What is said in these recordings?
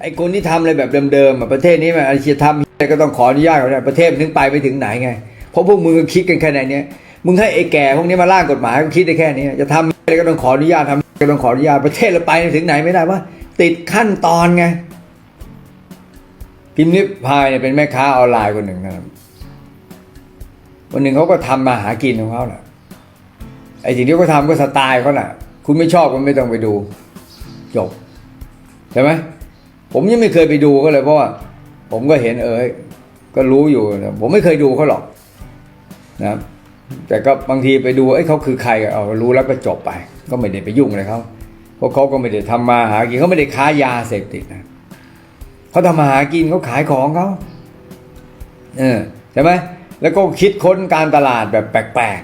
ไอ้คนที่ทำอะไรแบบเดิมๆประเทศนี้มันอาชีพทำอะไรก็ต้องขออนุญาตเขาได้ประเทศถึงไปไปถึงไหนไง เพราะพวกมึงก็คิดกันแค่ไหนเนี้ยมึงให้ไอ้แก่พวกนี้มาร่างกฎหมายก็คิดได้แค่นี้จะทำอะไรก็ต้องขออนุญาตทำก็ต้องขออนุญาตประเทศเราไปถึงไหนไม่ได้ว่าติดขั้นตอนไงพิมพ์นิพายเนี่ยเป็นแม่ค้าออนไลน์คนหนึ่งนะครับวันหนึ่งเขาก็ทำมาหากินของเขาแหละไอ้สิ่งที่เขาทำก็สไตล์เขาแหละคุณไม่ชอบก็ไม่ต้องไปดู จบใช่ไหม ผมยังไม่เคยไปดูเขาเลยเพราะว่า ผมก็เห็นเออก็รู้อยู่นะผมไม่เคยดูเขาหรอกนะแต่ก็บางทีไปดูไอ้ยเขาคือใครก็เอารู้แล้วก็จบไป ก็ไม่ได้ไปยุ่งอะไรเขาเพราะเขาก็ไม่ได้ทำมาหากินเขาไม่ได้ค้ายาเสพติดนะเขาทำมาหากินเขาขายของเขาเออใช่ไหมแล้วก็คิดค้นการตลาดแบบแปลก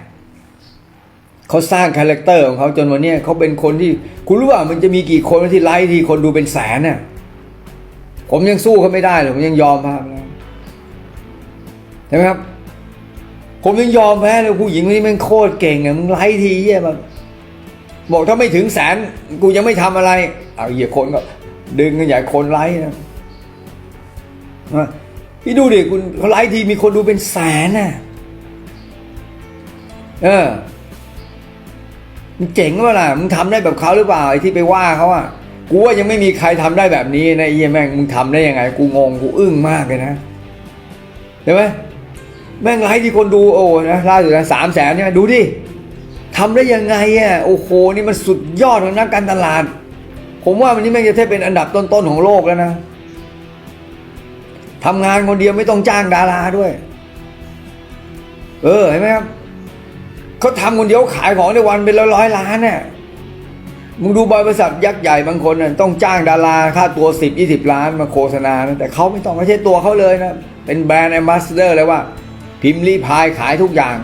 ๆเขาสร้างคาแรคเตอร์ของเขาจนวันนี้เขาเป็นคนที่ คุณรู้ว่ามันจะมีกี่คนที่ไลฟ์ที่คนดูเป็นแสนน่ะ ผมยังสู้เขาไม่ได้เลยผมยังยอมภาพแล้วใช่ไหมครับ ผมยังยอมแพ้เลยผู้หญิงคนนี้มันโคตรเก่งอะมึงไล่ทีเยี่ยแบบบอกถ้าไม่ถึงแสนกูยังไม่ทำอะไร เอาเหยียคนก็ ดึงกันใหญ่คนไล่นะพี่ดูดิคุณเขาไล่ทีมีคนดูเป็นแสนน่ะ เออมึงเจ๋งว่าล่ะ มึงทำได้แบบเขาหรือเปล่าไอ้ที่ไปว่าเขาอะ กูว่ายังไม่มีใครทำได้แบบนี้นะไอ้แม่งมึงทำได้ยังไง กูงงกูอึ้งมากเลยนะเห็นไหมแม่งไลฟ์ที่คนดูโอ้นะล่าสุดนะสามแสนใช่ไหมดูดิทำได้ยังไงอะโอ้โหนี่มันสุดยอดของนักการตลาด ผมว่ามันนี่แม่งจะเทบเป็นอันดับต้นๆของโลกแล้วนะทำงานคนเดียวไม่ต้องจ้างดาราด้วย เออเห็นไหมครับเขาทำคนเดียวขายของในวันเป็นร้อยๆล้านเนี่ย มึงดูบริษัทยักษ์ใหญ่บางคนน่ะต้องจ้างดาราค่าตัวสิบยี่สิบล้านมาโฆษณานะแต่เขาไม่ต้องไม่ใช่ตัวเขาเลยนะ เป็นแบรนด์แอมบาสเดอร์เลยว่า พิมพ์รีพายขายทุกอย่าง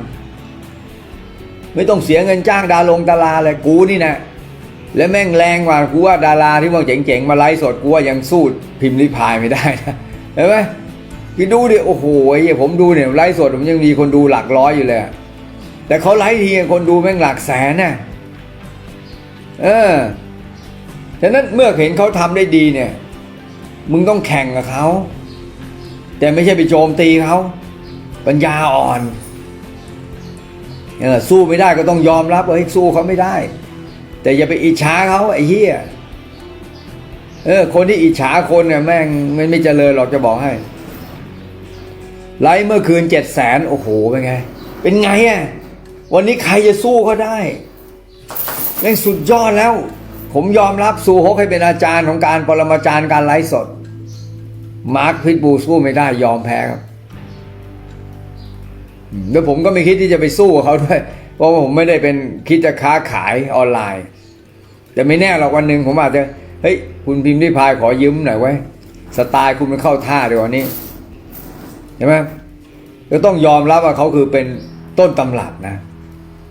ไม่ต้องเสียเงินจ้างดารงดาราเลยกูนี่นะ และแม่งแรงกว่ากูว่าดาราที่ว่าเจ๋งๆ มาไลฟ์สดกูว่ายังสู้พิมพ์รีพายไม่ได้นะเห็นไหมพี่ดูดิโอ้โหไอ้ผมดูเนี่ยไลฟ์สดผมยังมีคนดูหลักร้อยอยู่เลย แต่เขาไลฟ์ทีคนดูแม่งหลักแสนน่ะ เออฉะนั้นเมื่อเห็นเขาทำได้ดีเนี่ย มึงต้องแข่งกับเขา แต่ไม่ใช่ไปโจมตีเขาปัญญาอ่อนเออสู้ไม่ได้ก็ต้องยอมรับว่าเฮ้ยสู้เขาไม่ได้ แต่อย่าไปอิจฉาเขาไอ้เหี้ยเออ คนที่อิจฉาคนเนี่ยแม่งไม่ไม่เจริญหรอกจะบอกให้ ไลฟ์เมื่อคืนเจ็ดแสนโอ้โหเป็นไง เป็นไงอะวันนี้ใครจะสู้เขาได้ แม่งสุดยอดแล้ว ผมยอมรับซูฮกให้เป็นอาจารย์ของการปรมาจารย์การไลฟ์สด มาร์คพิทบูสู้ไม่ได้ยอมแพ้ครับแล้วผมก็ไม่คิดที่จะไปสู้เขาด้วย เพราะว่าผมไม่ได้เป็นคิดจะค้าขายออนไลน์ แต่ไม่แน่หรอกวันหนึ่งผมอาจจะเฮ้ยคุณพิมพ์ริพายขอยืมหน่อยไว้สไตล์คุณมันเข้าท่าเดี๋ยววันนี้เห็นไหมก็ต้องยอมรับว่าเขาคือเป็นต้นตำรับนะ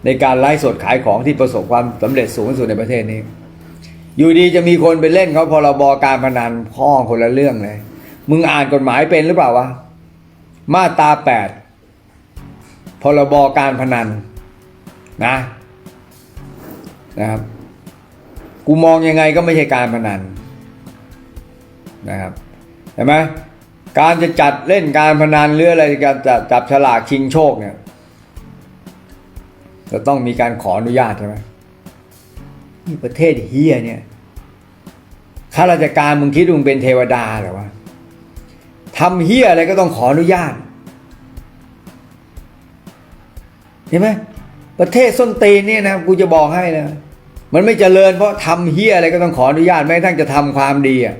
ในการไลฟ์สดขายของที่ประสบความสำเร็จสูงสุดในประเทศนี้ อยู่ดีจะมีคนไปเล่นเขาพรบการพนันพ่อคนละเรื่องเลย มึงอ่านกฎหมายเป็นหรือเปล่าวะ มาตราแปดพรบการพนันนะนะครับ กูมองยังไงก็ไม่ใช่การพนันนะครับเห็นไหมการจะจัดเล่นการพนันหรืออะไรการจะจับฉลากชิงโชคเนี่ย จะต้องมีการขออนุญาตใช่ไหมนี่ประเทศเฮียเนี่ยข้าราชการมึงคิดมึงเป็นเทวดาเหรอวะทำเฮียอะไรก็ต้องขออนุญาตเห็นไหมประเทศส้นตีนเนี่ยนะกูจะบอกให้นะมันไม่เจริญเพราะทำเฮียอะไรก็ต้องขออนุญาตแม้ทั้งจะทำความดีอะ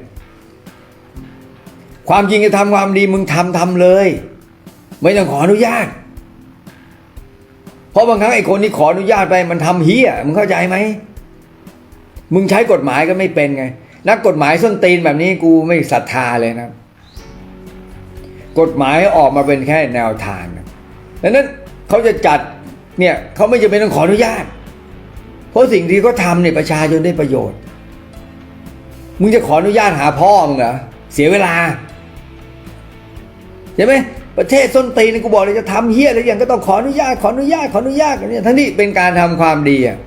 ความจริงจะทำความดีมึงทำทำเลย ไม่ต้องขออนุญาต เพราะบางครั้งไอ้คนที่ขออนุญาตไปมันทำเฮียมึงเข้าใจไหมมึงใช้กฎหมายก็ไม่เป็นไง นักกฎหมายส้นตีนแบบนี้กูไม่ศรัทธาเลยนะกฎหมายออกมาเป็นแค่แนวทางนะดังนั้นเขาจะจัดเนี่ยเขาไม่จำเป็นต้องขออนุญาต เพราะสิ่งที่เขาทำเนี่ยประชาชนได้ประโยชน์ มึงจะขออนุญาตหาพ่อมึงเหรอเสียเวลาใช่ไหม ประเทศส้นตีนกูบอกเลยจะทำเฮี้ยอะไรอย่างก็ต้องขออนุญาตขออนุญาตขออนุญาตเนี่ยทั้งนี้เป็นการทำความดีอะ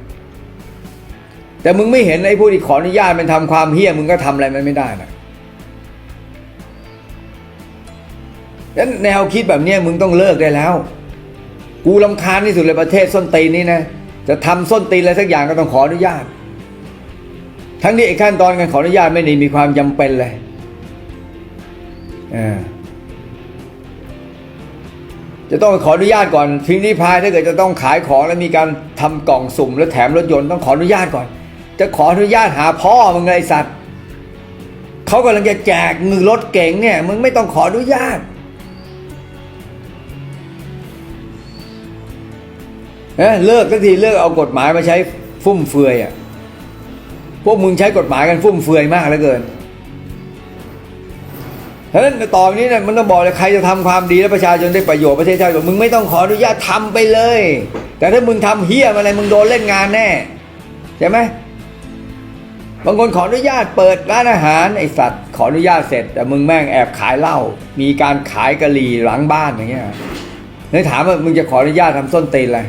แต่มึงไม่เห็นไอ้ผู้ที่ขออนุญาตมันทำความเฮี้ยมึงก็ทำอะไรมันไม่ได้นะดังนั้นแนวคิดแบบนี้มึงต้องเลิกได้แล้ว กูลำคาญที่สุดเลยประเทศส้นตีนนี้นะจะทำส้นตีนอะไรสักอย่างก็ต้องขออนุญาต ทั้งนี้ขั้นตอนการขออนุญาตไม่ได้มีความจำเป็นเลยอ่า จะต้องขออนุญาตก่อนพิมพ์ริพายถ้าเกิดจะต้องขายของแล้วมีการทำกล่องสุ่มแล้วแถมรถยนต์ต้องขออนุญาตก่อน จะขออนุญาตหาพ่อมึงไงไอ้สัตว์เขากำลังจะแจกมือรถเก๋งเนี่ยมึงไม่ต้องขออนุญาตเอ้ยเลิกสักทีเลิกเอากฎหมายมาใช้ฟุ่มเฟือยอะพวกมึงใช้กฎหมายกันฟุ่มเฟือยมากเหลือเกินะฉะนั้นต่อไปนี้เนี่ยมันต้องบอกเลยใครจะทำความดีและประชาชนได้ประโยชน์ประเทศชาติมึงไม่ต้องขออนุญาตทำไปเลย แต่ถ้ามึงทำเฮี้ยอะไรมึงโดนเล่นงานแน่ใช่ไหมบางคนขออนุญาตเปิดร้านอาหารไอสัตว์ขออนุญาตเสร็จ แต่มึงแม่งแอบขายเหล้ามีการขายกะหรี่หลังบ้านอย่างเงี้ยเลยถามว่ามึงจะขออนุญาตทำส้นตีนอะไร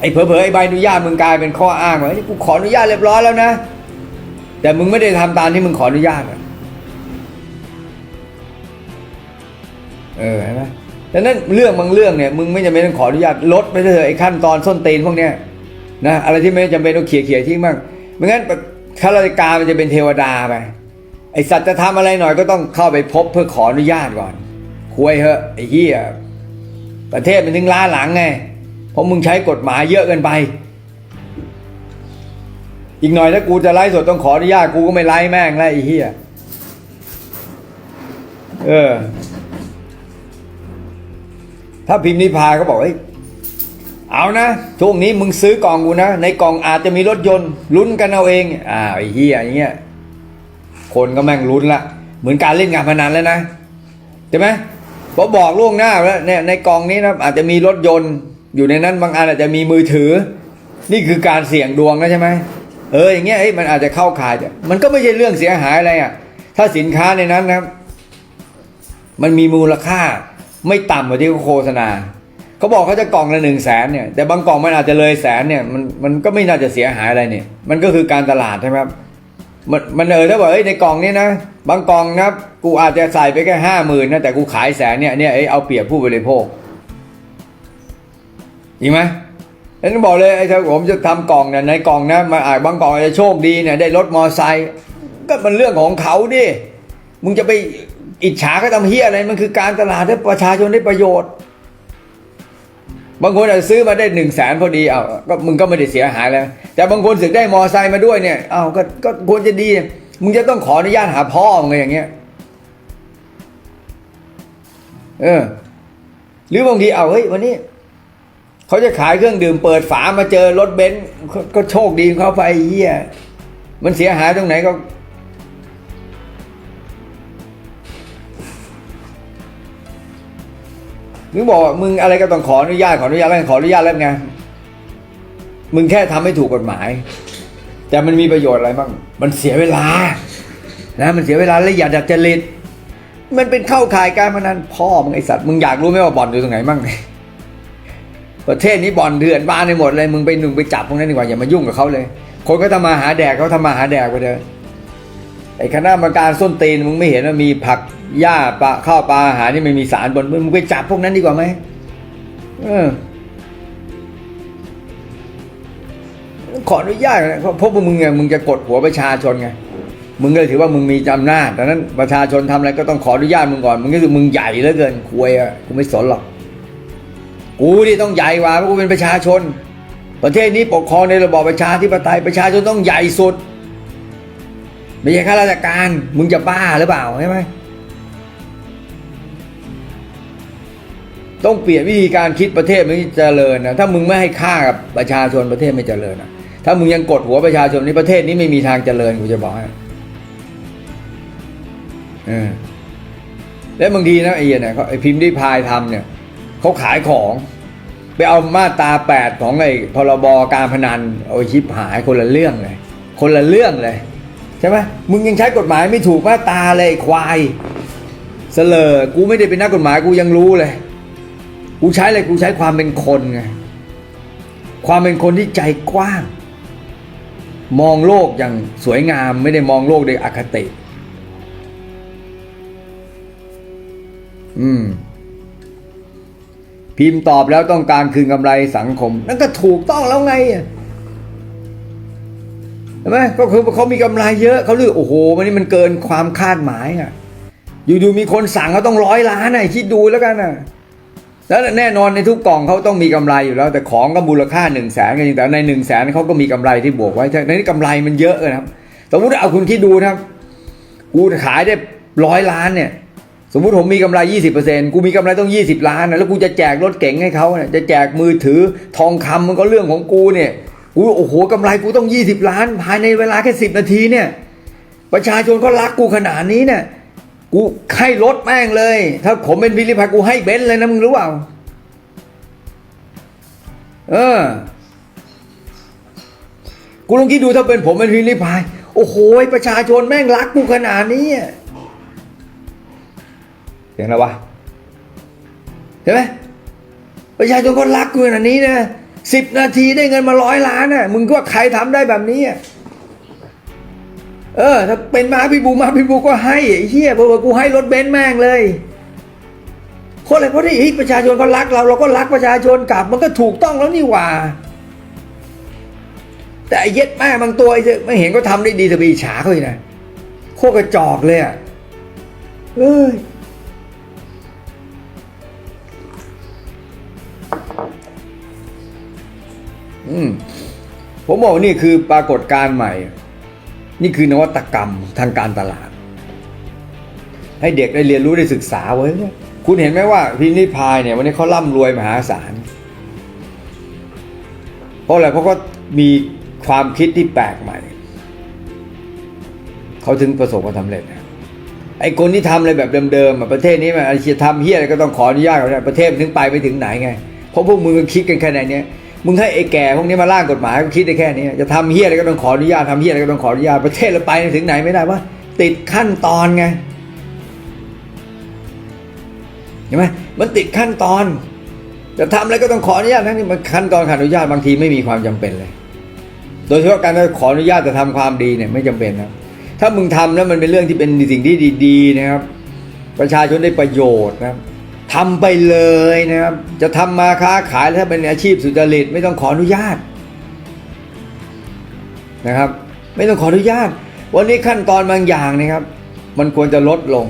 ไอ้เผลอๆไอ้ใบอนุญาตมึงกลายเป็นข้ออ้างว่านี่กูขออนุญาตเรียบร้อยแล้วนะ แต่มึงไม่ได้ทำตามที่มึงขออนุญาตอะ เออเห็นไหมดังนั้นเรื่องบางเรื่องเนี่ยมึงไม่จำเป็นต้องขออนุญาตลดไปเถอะไอ้ขั้นตอนส้นตีนพวกเนี้ยนะอะไรที่ไม่จำเป็นต้องเขี่ยเขี่ยทิ้งบ้างไม่งั้นข้าราชการมันจะเป็นเทวดาไปไอ้สัตว์จะทำอะไรหน่อยก็ต้องเข้าไปพบเพื่อขออนุญาตก่อนคุยเหอะไอ้เหี้ยประเทศมันถึงล้าหลังไงเพราะมึงใช้กฎหมายเยอะเกินไป อีกหน่อยถ้ากูจะไล่สดต้องขออนุญาตกูก็ไม่ไล่แม่งแล้วไอ้เหี้ยเออ ถ้าพิมพ์นิพาเขาบอกเฮ้ยเอานะช่วงนี้มึงซื้อกล่องกูนะ ในกล่องอาจจะมีรถยนต์ลุ้นกันเอาเองอ้าไอ้เหี้ยอย่างเงี้ยคนก็แม่งลุ้นละเหมือนการเล่นการพนันแล้วนะใช่ไหมพอบอกล่วงหน้าแล้วเนี่ยในกล่องนี้นะอาจจะมีรถยนต์ อยู่ในนั้นบางอันอาจจะมีมือถือ นี่คือการเสี่ยงดวงนะใช่ไหมเอออย่างเงี้ยเอ้ยมันอาจจะเข้าข่ายมันก็ไม่ใช่เรื่องเสียหายอะไรอะถ้าสินค้าในนั้นนะครับมันมีมูลค่า ไม่ต่ำกว่าที่เขาโฆษณาเขาบอกเขาจะกล่องละหนึ่งแสนเนี่ยแต่บางกล่องมันอาจจะเลยแสนเนี่ยมันมันก็ไม่น่าจะเสียหายอะไรเนี่ยมันก็คือการตลาดใช่ไหมครับมันมันเออถ้าบอกเอ้ยในกล่องนี้นะ บางกล่องนะกูอาจจะใส่ไปแค่ห้าหมื่นนะแต่กูขายแสนเนี่ยเนี่ยเอ้เอาเปรียบผู้บริโภคจริงไหมฉะนั้นบอกเลยไอ้ถ้าผมจะทำกล่องเนี่ยในกล่องนะมันอาจบางกล่องอาจจะโชคดีเนี่ยได้รถมอไซค์ก็มันเรื่องของเขาดิมึงจะไป อิจฉาก็ทำเฮียอะไรมันคือการตลาดให้ประชาชนได้ประโยชน์ บางคนอาจจะซื้อมาได้หนึ่งแสนพอดีเอาก็มึงก็ไม่ได้เสียหายแล้ว แต่บางคนสึกได้มอไซค์มาด้วยเนี่ยเอาก็ก็ควรจะดี มึงจะต้องขออนุญาตหาพ่อไงอย่างเงี้ยเออ หรือบางทีเอาเฮ้ยวันนี้เขาจะขายเครื่องดื่มเปิดฝามาเจอรถเบนซ์ก็โชคดีเขาไปเฮียมันเสียหายตรงไหนก็ มึงบอกว่ามึงอะไรก็ต้องขออนุญาตขออนุญาตแล้วขออนุญาตแล้วไงมึงแค่ทำให้ถูกกฎหมาย แต่มันมีประโยชน์อะไรบ้างมันเสียเวลา นะ มันเสียเวลาและอย่าดัดจริตมันเป็นเข้าข่ายการพนันพ่อมึงไอสัตว์มึงอยากรู้ไหมว่าบ่อนอยู่ตรงไหนบ้างประเทศนี้บ่อนเถื่อนบ้านในหมดเลยมึงไปหนึ่งไปจับพวกนั้นดีกว่าอย่ามายุ่งกับเขาเลย คนก็ทำมาหาแดกเขาทำมาหาแดกไปเถอะไอคณะกรรมการส้นตีนมึงไม่เห็นว่ามีผัก หญ้าปลาข้าวปลาอาหารนี่ไม่มีสารบนมึงไปจับพวกนั้นดีกว่าไหมเออขออนุญาตนะเพราะพวกมึงไงมึงจะกดหัวประชาชนไงมึงก็เลยถือว่ามึงมีอำนาจดังนั้นประชาชนทำอะไรก็ต้องขออนุญาตมึงก่อนมึงก็คือมึงใหญ่เหลือเกินคุยอะกูไม่สนหรอกกูนี่ต้องใหญ่กว่าเพราะกูเป็นประชาชน ประเทศนี้ปกครองในระบอบประชาธิปไตยประชาชนต้องใหญ่สุด ไม่ใช่ข้าราชการมึงจะบ้าหรือเปล่าใช่ไหม ต้องเปลี่ยนวิธีการคิดประเทศมันจะเจริญนะถ้ามึงไม่ให้ค่ากับประชาชนประเทศไม่เจริญนะถ้ามึงยังกดหัวประชาชนในประเทศนี้ไม่มีทางเจริญกูจะบอกให้เออแล้วบางทีนะไอ้เนี่ยเขาไอ้พิมพ์ที่พายทำเนี่ยเขาขายของไปเอามาตราแปดของไอ้พรบการพนันเอาชิปหายคนละเรื่องเลย คนละเรื่องเลยใช่ไหมมึงยังใช้กฎหมายไม่ถูกมาตาเลยไอ้ควายเสลอกูไม่ได้เป็นนักกฎหมายกูยังรู้เลย กูใช้อะไรกูใช้ความเป็นคนไงความเป็นคนที่ใจกว้าง มองโลกอย่างสวยงามไม่ได้มองโลกด้วยอคติ อืม พิมพ์ตอบแล้วต้องการคืนกำไรสังคม นั่นก็ถูกต้องแล้วไงใช่ไหมก็คือเขามีกำไรเยอะเขาเลือกโอ้โหวันนี้มันเกินความคาดหมายอะ อยู่ๆมีคนสั่งเขาต้องร้อยล้านอะคิดดูแล้วกันอะ แล้วแน่นอนในทุกกล่องเขาต้องมีกำไรอยู่แล้ว แต่ของก็มูลค่าหนึ่งแสนกันจริงแต่ในหนึ่งแสนเขาก็มีกำไรที่บวกไว้แต่ในนี้กำไรมันเยอะนะครับ สมมติเอาคุณคิดดูนะครับ กูขายได้ร้อยล้านเนี่ย สมมติผมมีกำไร 20%กูมีกำไรต้อง 20 ล้านนะแล้วกูจะแจกรถเก๋งให้เขาเนี่ยจะแจกมือถือทองคำมันก็เรื่องของกูเนี่ยกูโอ้โหกำไรกูต้อง 20 ล้าน ภายในเวลาแค่ 10 นาทีเนี่ย ประชาชนเขารักกูขนาดนี้เนี่ย กูให้รถแม่งเลย ถ้าผมเป็นวิริพัฒน์กูให้เบนซ์เลยนะมึงรู้เปล่า เออ กูลองคิดดูถ้าเป็นผมเป็นวิริพายโอ้โหประชาชนแม่งรักกูขนาดนี้เสียงอะไรวะเห็นไหมประชาชนก็รักกูขนาดนี้นะสิบนาทีได้เงินมาร้อยล้านน่ะ มึงก็ว่าใครทำได้แบบนี้อะ เออ ถ้าเป็นมาพี่บูมาพี่บูก็ให้อ้เหี้ยเพราะว่ากูให้รถเบนซ์แม่งเลยเพราะอะไรเพราะที่ประชาชนเขารักเราเราก็รักประชาชนกลับ มันก็ถูกต้องแล้วนี่หว่า แต่ไอ้เย็ดแม่บางตัวไอ้เจ้ไม่เห็นก็ทำได้ดีแต่ไปฉาเขาอีกนะโคตรกระจอกเลยอะเอ้ยอืมผมบอกนี่คือปรากฏการณ์ใหม่ นี่คือนวัตกรรมทางการตลาด ให้เด็กได้เรียนรู้ได้ศึกษาไว้เนี่ยคุณเห็นไหมว่าพินิพายเนี่ยวันนี้เขาร่ำรวยมหาศาล เพราะอะไรเพราะก็มีความคิดที่แปลกใหม่ เขาถึงประสบความสำเร็จ ไอ้คนที่ทำอะไรแบบเดิมๆประเทศนี้มันอาชีพทำเฮียอะไรก็ต้องขออนุญาตเขาเนี่ยประเทศมันถึงไปไปถึงไหนไง เพราะพวกมึงคิดกันแค่ไหนเนี้ย มึงให้ไอ้แก่พวกนี้มาร่างกฎหมายก็คิดได้แค่นี้ จะทำเฮี้ยอะไรก็ต้องขออนุญาตทำเฮี้ยอะไรก็ต้องขออนุญาตประเทศเราไปถึงไหนไม่ได้ว่าติดขั้นตอนไงเห็นไหมมันติดขั้นตอน จะทำอะไรก็ต้องขออนุญาตทั้งที่มันขั้นตอนขาดอนุญาตบางทีไม่มีความจำเป็นเลย โดยเฉพาะการขออนุญาตจะทำความดีเนี่ยไม่จำเป็นนะถ้ามึงทำแล้วมันเป็นเรื่องที่เป็นสิ่งที่ดีๆนะครับ ประชาชนได้ประโยชน์นะครับ ทำไปเลยนะครับ จะทำมาค้าขายถ้าเป็นอาชีพสุจริตไม่ต้องขออนุญาตนะครับ ไม่ต้องขออนุญาต วันนี้ขั้นตอนบางอย่างนะครับ มันควรจะลดลง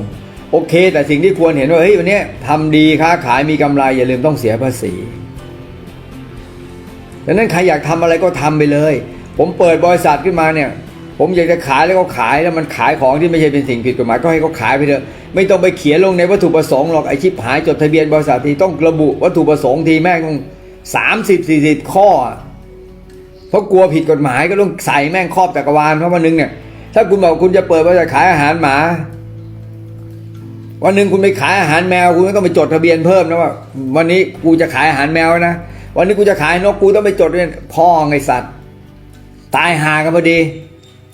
โอเค แต่สิ่งที่ควรเห็นว่าเฮ้ยวันนี้ทำดีค้าขายมีกำไรอย่าลืมต้องเสียภาษีดังนั้นใครอยากทำอะไรก็ทำไปเลย ผมเปิดบริษัทขึ้นมาเนี่ย ผมอยากจะขายแล้วก็ขายแล้วมันขายของที่ไม่ใช่เป็นสิ่งผิดกฎหมายก็ให้เขาขายไปเถอะไม่ต้องไปเขียนลงในวัตถุประสงค์หรอกไอชิปหายจดทะเบียนบริษัททีต้องระบุวัตถุประสงค์ทีแม่งต้องสามสิบสี่สิบข้อ เพราะกลัวผิดกฎหมายก็ต้องใส่แม่งครอบจักรวาลเพราะวันนึงเนี่ย ถ้าคุณบอกคุณจะเปิดบริษัทขายอาหารหมา วันหนึ่งคุณไปขายอาหารแมวคุณก็ต้องไปจดทะเบียนเพิ่มนะว่า วันนี้กูจะขายอาหารแมวนะวันนี้กูจะขายนกกูต้องไปจดเบียพ่อไงสัตว์ ตายหากันพอดี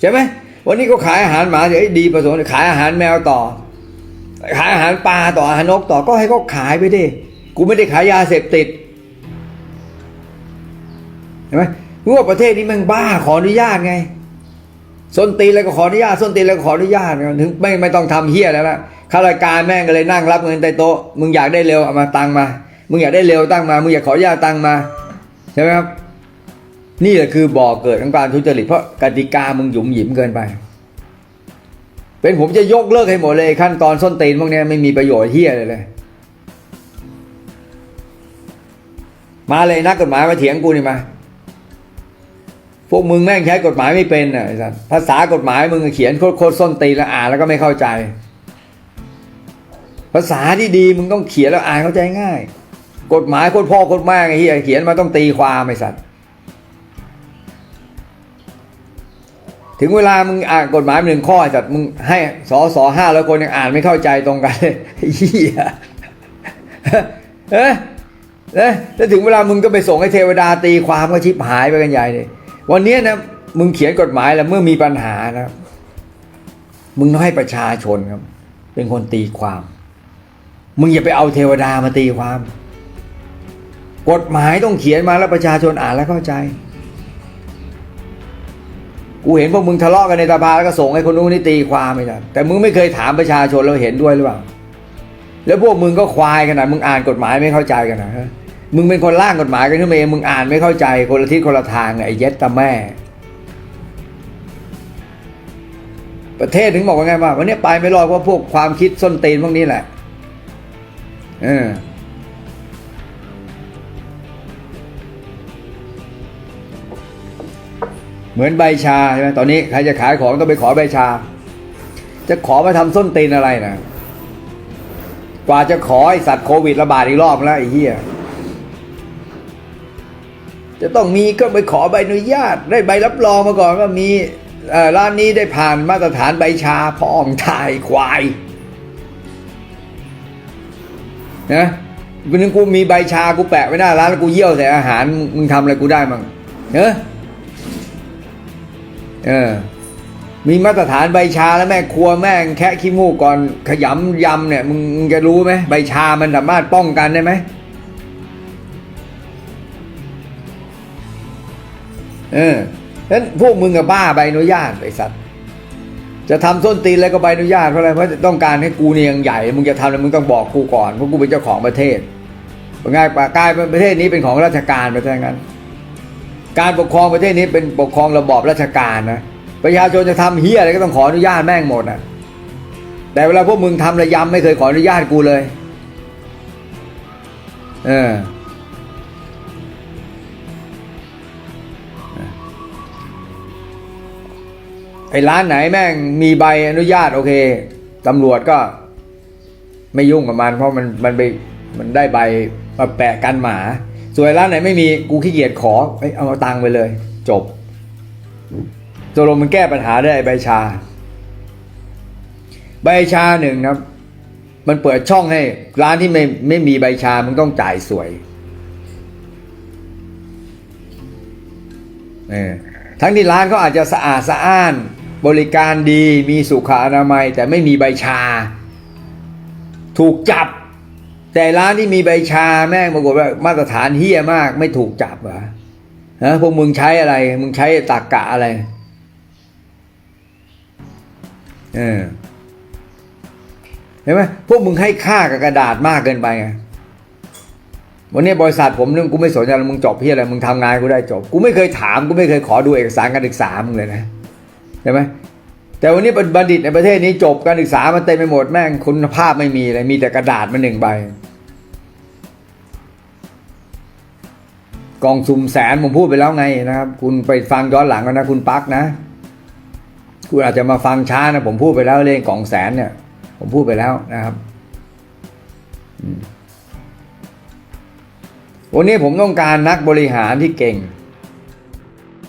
ใช่ไหมวันนี้ก็ขายอาหารหมาเดี๋ยวดีประสงค์ขายอาหารแมวต่อ ขายอาหารปลาต่ออาหารนกต่อก็ให้เขาขายไปดิกูไม่ได้ขายยาเสพติดเห็นไหมรู้ว่าประเทศนี้มันบ้าขออนุญาตไงส้นตีนแล้วก็ขออนุญาตส้นตีนแล้วก็ขออนุญาตถึงไม่ไม่ต้องทำเฮี้ยแล้วละข้าราชการแม่งก็เลยนั่งรับเงินใต้โต๊ะมึงอยากได้เร็วเอามาตังมา มึงอยากได้เร็วตั้งมา มึงอยากขออนุญาตตังมาใช่ไหมครับ นี่แหละคือบ่อเกิดของการทุจริตเพราะกติกามึงหยุมหยิมเกินไป เป็นผมจะยกเลิกให้หมดเลย ขั้นตอนส้นตีนพวกนี้ไม่มีประโยชน์เฮี้ยเลยเลยมาเลยนักกฎหมายมาเถียงกูนี่มา พวกมึงแม่งใช้กฎหมายไม่เป็นอะไอ้สัสภาษากฎหมายมึงเขียนโคตรโคตรส้นตีนแล้วอ่านแล้วก็ไม่เข้าใจ ภาษาที่ดีมึงต้องเขียนแล้วอ่านเข้าใจง่าย กฎหมายโคตรพ่อโคตรแม่ไอ้เหี้ยเขียนมาต้องตีความไอ้สัตว์ ถึงเวลามึงอ่านกฎหมายหนึ่งข้อไอ้สัตว์มึงให้สอสอห้าแล้วคนยังอ่านไม่เข้าใจตรงกันเลยไอ้เหี้ยเอ๊ะเอ๊ะแล้วถึงเวลามึงก็ไปส่งให้เทวดาตีความก็ชิบหายไปกันใหญ่เลยวันนี้นะมึงเขียนกฎหมายแล้วเมื่อมีปัญหานะมึงต้องให้ประชาชนครับ เป็นคนตีความ มึงอย่าไปเอาเทวดามาตีความ กฎหมายต้องเขียนมาแล้วประชาชนอ่านแล้วเข้าใจ กูเห็นพวกมึงทะเลาะกันในสภาแล้วก็ส่งให้คนนู้นนี่ตีความไม่ได้แต่มึงไม่เคยถามประชาชนเราเห็นด้วยหรือเปล่า แล้วพวกมึงก็ควายขนาดมึงอ่านกฎหมายไม่เข้าใจกันนะฮะมึงเป็นคนร่างกฎหมายกันขึ้นมาเองมึงอ่านไม่เข้าใจคนละทิศคนละทางไอ้เย็ดตาแม่ ประเทศถึงบอกว่าไงว่าวันนี้ไปไม่รอดเพราะพวกความคิดส้นตีนพวกนี้แหละ เออ เหมือนใบชาใช่ไหมตอนนี้ใครจะขายของต้องไปขอใบชา จะขอมาทำส้นตีนอะไรนะกว่าจะขอไอสัตว์โควิดระบาดอีกรอบแล้วไอ้เหี้ยจะต้องมีก็ไปขอใบอนุญาต ได้ใบรับรองมาก่อนว่ามีร้านนี้ได้ผ่านมาตรฐานใบชาพอองทายควายนะกูนึกกูมีใบชากูแปะไว้หน้าร้านแล้วกูเยี่ยวใส่อาหารมึงทำอะไรกูได้มั้งเนอะ เออ มีมาตรฐานใบชาแล้วแม่ครัวแม่งแค่ขี้มูกก่อนขยำยำเนี่ย มึงจะรู้ไหมใบชามันสามารถป้องกันได้ไหมเออนั้นพวกมึงกับบ้าใบอนุญาตไอ้สัตว์ จะทำส้นตีนอะไรก็ใบอนุญาตเพราะอะไรเพราะต้องการให้กูเนี่ยยังใหญ่ มึงจะทำแล้วมึงต้องบอกกูก่อนเพราะกูเป็นเจ้าของประเทศง่ายปากายเป็นประเทศนี้เป็นของราชการไปซะงั้น การปกครองประเทศนี้เป็นปกครองระบอบราชการนะประชาชนจะทำเฮียอะไรก็ต้องขออนุญาตแม่งหมดนะแต่เวลาพวกมึงทำระยำไม่เคยขออนุญาตกูเลย เออไอ้ร้านไหนแม่งมีใบอนุญาตโอเคตำรวจก็ ไม่ยุ่งกับมัน เพราะมันมันไปมันได้ใบมาแปะกันหมา ส่วนร้านไหนไม่มีกูขี้เกียจขอเอ้ยเอาตังค์ไปเลย จบตกลงมันแก้ปัญหาได้ใบชา ใบชาหนึ่งครับ มันเปิดช่องให้ ร้านที่ไม่ไม่มีใบชามันต้องจ่ายสวยเออทั้งที่ร้านเขาอาจจะสะอาดสะอ้าน บริการดีมีสุขอนามัย แต่ไม่มีใบชา ถูกจับ แต่ร้านที่มีใบชาแม่งปรากฏว่ามาตรฐานเฮี้ยมากไม่ถูกจับเหรอฮะพวกมึงใช้อะไร มึงใช้ตากกะอะไรเออเห็นไหมพวกมึงให้ค่ากับกระดาษมากเกินไปไงวันนี้บริษัทผมนึงกูไม่สนใจแล้วมึงจบเพี้ยอะไรมึงทำงานกูได้จบ กูไม่เคยถามกูไม่เคยขอดูเอกสารการศึกษามึงเลยนะใช่ไหมแต่วันนี้บัณฑิตในประเทศนี้จบการศึกษามันเต็มไปหมดแม่งคุณภาพไม่มีเลยมีแต่กระดาษมาหนึ่งใบ กล่องสุ่มแสนผมพูดไปแล้วไงนะครับ คุณไปฟังย้อนหลังกันนะคุณปักนะ คุณอาจจะมาฟังช้านะ ผมพูดไปแล้วเรื่องกล่องแสนเนี่ย ผมพูดไปแล้วนะครับวันนี้ผมต้องการนักบริหารที่เก่ง